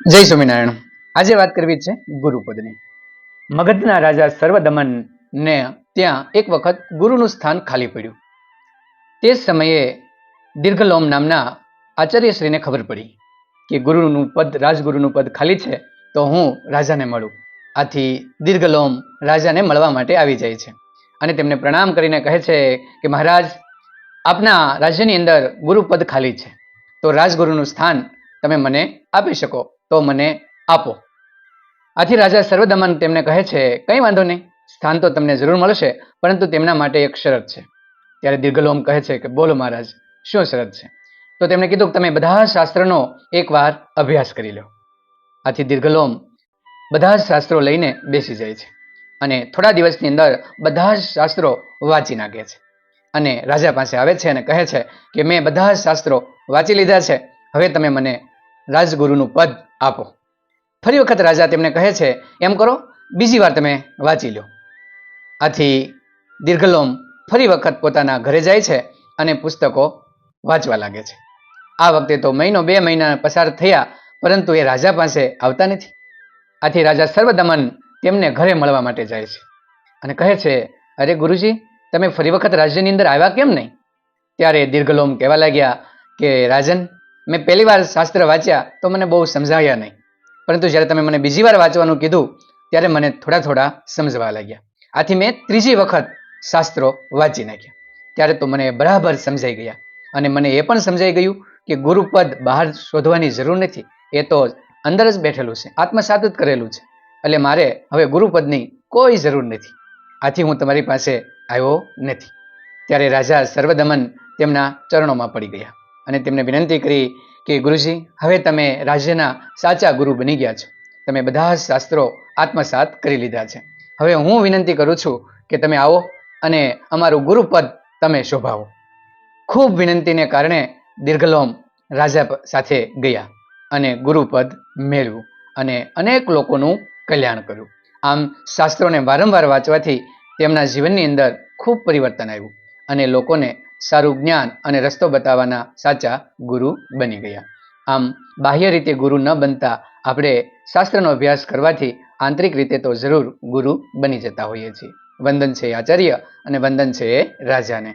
જય સ્વામિનારાયણ. આજે વાત કરવી છે ગુરુપદની. મગધના રાજા સર્વદમન ને ત્યાં એક વખત ગુરુનું સ્થાન ખાલી પડ્યું. તે સમયે દીર્ઘલોમ નામના આચાર્યશ્રીને ખબર પડી કે ગુરુનું પદ, રાજગુરુનું પદ ખાલી છે તો હું રાજાને મળું. આથી દીર્ઘલોમ રાજાને મળવા માટે આવી જાય છે. અને તેમને પ્રણામ કરીને કહે છે કે, મહારાજ, આપના રાજ્યની અંદર ગુરુપદ ખાલી છે. તો રાજગુરુનું સ્થાન તમે મને આપી શકો. તો મને આપો. આથી રાજા સર્વદમન તેમને કહે છે, કંઈ વાંધો નહીં, સ્થાન તો તમને જરૂર મળશે, પરંતુ તેમના માટે એક શરત છે. ત્યારે દીર્ઘલોમ કહે છે કે, બોલો મહારાજ, શું શરત છે? તો તેમણે કીધું કે, તમે બધા શાસ્ત્રનો એકવાર અભ્યાસ કરી લો. આથી દીર્ઘલોમ બધા જ શાસ્ત્રો લઈને બેસી જાય છે અને થોડા દિવસની અંદર બધા જ શાસ્ત્રો વાંચી નાખે છે. અને રાજા પાસે આવે છે અને કહે છે કે, મેં બધા જ શાસ્ત્રો વાંચી લીધા છે, હવે તમે મને રાજગુરુનું પદ આપો. ફરી વખત રાજા તેમને કહે છે, એમ કરો, બીજી વાર તમે વાંચી લો. આથી દીર્ઘલોમ ફરી વખત પોતાના ઘરે જાય છે અને પુસ્તકો વાંચવા લાગે છે. આ વખતે તો મહિનો બે મહિના પસાર થયા, પરંતુ એ રાજા પાસે આવતા નથી. આથી રાજા સર્વદમન તેમને ઘરે મળવા માટે જાય છે અને કહે છે, અરે ગુરુજી, તમે ફરી વખત રાજ્યની અંદર આવ્યા કેમ નહીં? ત્યારે દીર્ઘલોમ કહેવા લાગ્યા કે, રાજન મેં પહેલી વાર શાસ્ત્ર વાંચ્યા તો મને બહુ સમજાયા નહીં. પરંતુ જ્યારે તમે મને બીજી વાર વાંચવાનું કીધું, ત્યારે મને થોડા થોડા સમજવા લાગ્યા. આથી મેં ત્રીજી વખત શાસ્ત્રો વાંચી નાખ્યા. ત્યારે તો મને બરાબર સમજાઈ ગયા. અને મને એ પણ સમજાઈ ગયું કે ગુરુપદ બહાર શોધવાની જરૂર નથી. એ તો અંદર જ બેઠેલું છે. આત્મસાત જ કરેલું છે. એટલે મારે હવે ગુરુપદની કોઈ જરૂર નથી. આથી હું તમારી પાસે આવ્યો નથી. ત્યારે રાજા સર્વદમન તેમના ચરણોમાં પડી ગયા. અને તેમને વિનંતી કરી કે, ગુરુજી, હવે તમે રાજ્યના સાચા ગુરુ બની ગયા છો. તમે બધા જ શાસ્ત્રો આત્મસાત કરી લીધા છે. હવે હું વિનંતી કરું છું કે તમે આવો અને અમારું ગુરુપદ તમે શોભાવો. ખૂબ વિનંતીને કારણે દીર્ઘલોમ રાજા સાથે ગયા અને ગુરુપદ મેળવ્યું અને અનેક લોકોનું કલ્યાણ કર્યું. આમ શાસ્ત્રોને વારંવાર વાંચવાથી તેમના જીવનની અંદર ખૂબ પરિવર્તન આવ્યું અને લોકોને સારું જ્ઞાન અને રસ્તો બતાવવાના સાચા ગુરુ બની ગયા. આમ, બાહ્ય રીતે ગુરુ ન બનતા આપણે શાસ્ત્રનો અભ્યાસ કરવાથી આંતરિક રીતે તો જરૂર ગુરુ બની જતા હોઈએ છીએ. વંદન છે આચાર્ય અને વંદન છે રાજાને.